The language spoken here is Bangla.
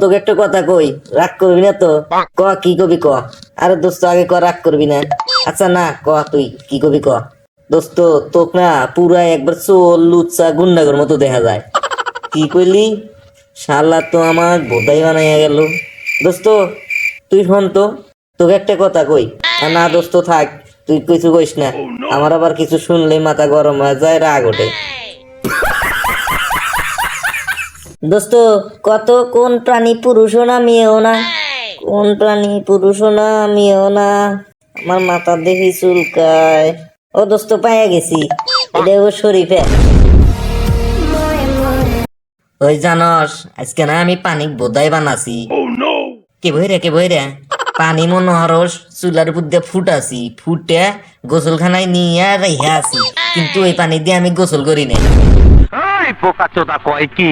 তোকে একটা কথা কই, রাগ করবি না তো? ক, কি কবি ক? আরে দোস্ত, আগে ক, রাগ করবি না। আচ্ছা না, ক, তুই কি কবি ক? দোস্ত, তোক না পুরা একবার চোল লুচ্চা, গুন্ডাগর মতো দেখা যায়। কি কইলি? শালা তো আমার বোধাই বানাইয়া গেল। দোস্ত, তুই শোন তো, তোকে একটা কথা কই। না দোস্ত, থাক, তুই কিছু কইস না। আমার আবার কিছু শুনলে মাথা গরম হয়ে যায়, রাগ ওঠে। দোস্ত, কত, কোন প্রাণী পুরুষও না মেয়েও না? কোন প্রাণী পুরুষও না মেয়েও না? আমার মাথা দেখি চুলকায়। ও দোস্ত, পাইয়া গেছি। এটা ও শরীফে। ওই জানস, আজকে না আমি পানি বোধাই বানাছি। কে বইরে কে বই রে? পানি মনোহরস, চুলার উপর দিয়ে ফুটাছি, ফুটে গোসলখানায় নিয়ে রেখে আছি। কিন্তু ওই পানি দিয়ে আমি গোসল করি নাই। এই পোকা চোদা কয় কি?